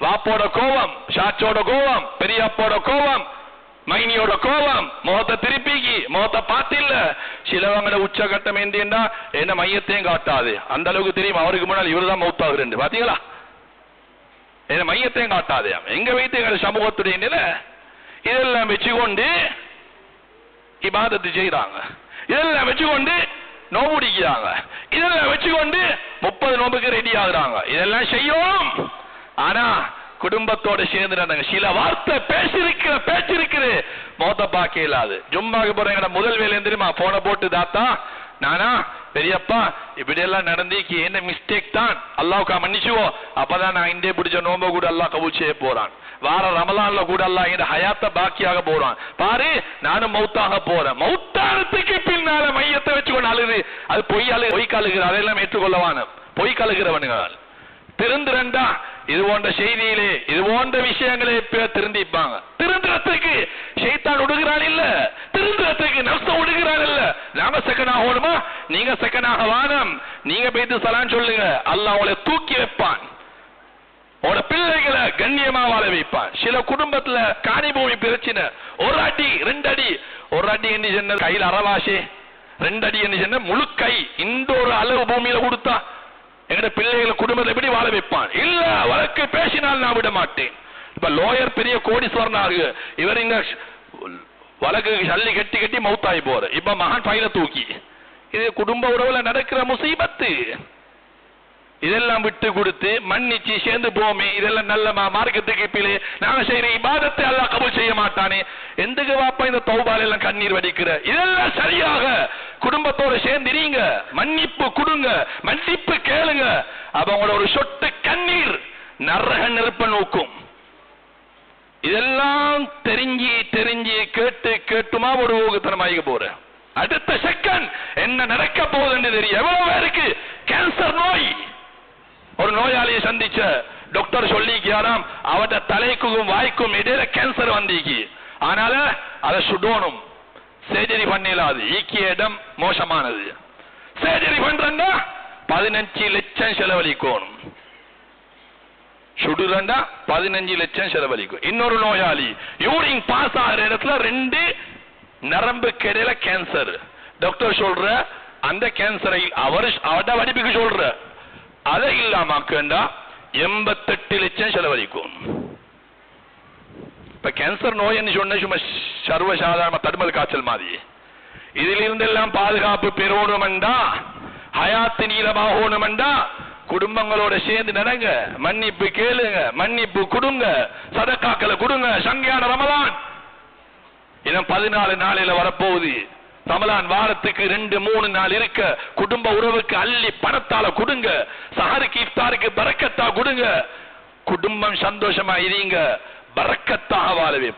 வாப்போட கோவம் ஷாச்சோட கோவம் பெரியப்போட கோவம் மைனியோட கோபம் முகத்தை திருப்பிக்கு முகத்தை பார்த்தில்ல சிலவங்கள உச்சகட்டம் ஏந்தியண்டா என்ன மையத்தையும் காட்டாது அந்த அளவுக்கு தெரியும் அவருக்கு முன்னால் இவர்தான் மௌத்தாகுறேன் பாத்தீங்களா என்ன மையத்தையும் காட்டாது எங்க வைத்து எங்க சமூகத்துடைய இதெல்லாம் வச்சுக்கொண்டு இபாதத்து செய்யறாங்க இதெல்லாம் வச்சுக்கொண்டு நோம்பு பிடிக்கிறாங்க இதெல்லாம் வச்சுக்கொண்டு முப்பது நோம்புக்கு ரெடி ஆகுறாங்க இதெல்லாம் செய்யும் ஆனா குடும்பத்தோட சேர்ந்து நடங்க சில வார்த்தை பேசிருக்கிற பேச்சிருக்கிற மோத்த பார்க்க இல்லாது. ஜும்மாக்கு போறேன் முதல் வேலை தெரியுமா? போன போட்டு தாத்தா நானா பெரியப்பா இப்படி எல்லாம் நடந்திக்கு என்ன மிஸ்டேக் தான்? அல்லாவுக்கா மன்னிச்சுவோ அப்பதான் நான் இந்திய பிடிச்ச நோம்ப கூட எல்லாம் கபூல் செய்ய போறான். வார ரமலான்ல கூட எல்லாம் இந்த ஹயாத்த பாக்கியாக போறான் பாரு நானும் மௌத்தாக போறேன். மௌத்தானத்துக்கு பின்னால மையத்தை வச்சுக்கொண்டு அழுது அது பொய் அழு பொய் கழுகுற அதையெல்லாம் ஏற்றுக்கொள்ளவான. பொய் கழுகிறவனுங்கள் திருந்துறண்டா இது போன்ற செய்தியிலே இது போன்ற விஷயங்களே திருந்திப்பாங்க. திருந்துறதுக்கு ஷைத்தான் விடுகிறான் இல்ல. திருந்துறதுக்கு நஷ்டம் விடுகிறான் இல்ல. நாம செகண்ட் ஆகணுமா நீங்க செகண்ட் ஆக வானம். நீங்க போயிட்டு சலான் சொல்லுங்க. அல்ல அவளை தூக்கி வைப்பான். உன பிள்ளைகளை கண்ணியமா வாழ வைப்பான். சில குடும்பத்துல காணி பூமி பிரச்சனை. ஒரு அடி ரெண்டு அடி. ஒரு அடி என்ன சொன்ன? கையில் அறவாசி ரெண்டு அடி என்ன சொன்ன? முழு கை. இந்த ஒரு அளவு பூமியில கொடுத்தா. எங்கட பிள்ளைகளை குடும்பத்தை எப்படி வாழ வைப்பான்? இல்ல வழக்கு பேசினால் நான் விட மாட்டேன். இப்ப லோயர் பெரிய கோடீஸ்வரனாக இவர் இங்க வழக்கு சல்லி கட்டி கட்டி மௌத்தாகி போற. இப்ப மகன் பையில தூக்கி. இது குடும்ப உறவுல நடக்கிற முசீபத்து. இதெல்லாம் விட்டு கொடுத்து மன்னிச்சு சேர்ந்து போமே. இதெல்லாம் நல்ல மா- மார்க்கத்துக்கு பிள்ளை நாங்க செய்யற இபாதத்தை எல்லாம் கபூல் செய்ய மாட்டானே. எந்தக்கு வாப்பா இந்த தௌபால எல்லாம் கண்ணீர் வடிக்கிற? இதெல்லாம் சரியாக. குடும்பத்தோட சேர்ந்திரீங்க மன்னிப்பு கொடுங்க. மன்னிப்பு கேளுங்க. அவங்களோட ஒரு சொட்டு கண்ணீர் நரக நெருப்ப நோக்கும். இதெல்லாம் தெரிஞ்சு தெரிஞ்சு கேட்டு கேட்டுமா ஒரு ஊகத்தனமாக போற? அடுத்த செகண்ட் என்ன நடக்க போகுதுன்னு தெரியும். எவ்வளவு பேருக்கு? கேன்சர் நோய். ஒரு நோயாளியை சந்திச்ச டாக்டர் சொல்லிக்கிறாராம் அவட தலைக்கும் வாய்க்கும் இடையில கேன்சர் வந்திருக்கு. ஆனால அதை சுடணும். சர்ஜரி பண்ணிடலாது ஈக்கிய இடம் மோசமானது. சர்ஜரி பண்றா பதினஞ்சு லட்சம் செலவழிக்கணும். சுடுறண்டா பதினஞ்சு லட்சம் செலவழிக்கும். இன்னொரு நோயாளி யூரின் பாஸ் ஆகிற இடத்துல ரெண்டு நரம்பு கிடையில கேன்சர் டாக்டர் சொல்ற அந்த கேன்சரை அவர் அவட வடிப்புக்கு சொல்ற. அதை இல்லாமக்கண்டா எண்பத்தெட்டு லட்சம் இப்ப கேன்சர் நோய்னு சொன்ன சும்மா சர்வசாதாரண தடுமல் காய்ச்சல் மாதிரி இதிலிருந்தெல்லாம் பாதுகாப்பு பெறணுமெண்டா? ஹயாத்து நீளமாகணுமெண்டா? குடும்பங்களோட சேர்ந்து நடங்க. மன்னிப்பு கேளுங்க. மன்னிப்பு கொடுங்க. சதக்காக்களை கொடுங்க. சங்கையான ரமலான். இன்னும் பதினாலு நாளையில வரப்போகுது. ரமலான் வாரத்துக்கு ரெண்டு மூணு நாள் இருக்க. குடும்ப உறவுக்கு அள்ளி பணத்தால கொடுங்க. சஹருக்கு இஃப்தாருக்கு பறக்கத்தா கொடுங்க. குடும்பம் சந்தோஷமா இருங்க. ബർക്കത്താഹ് വാലവേ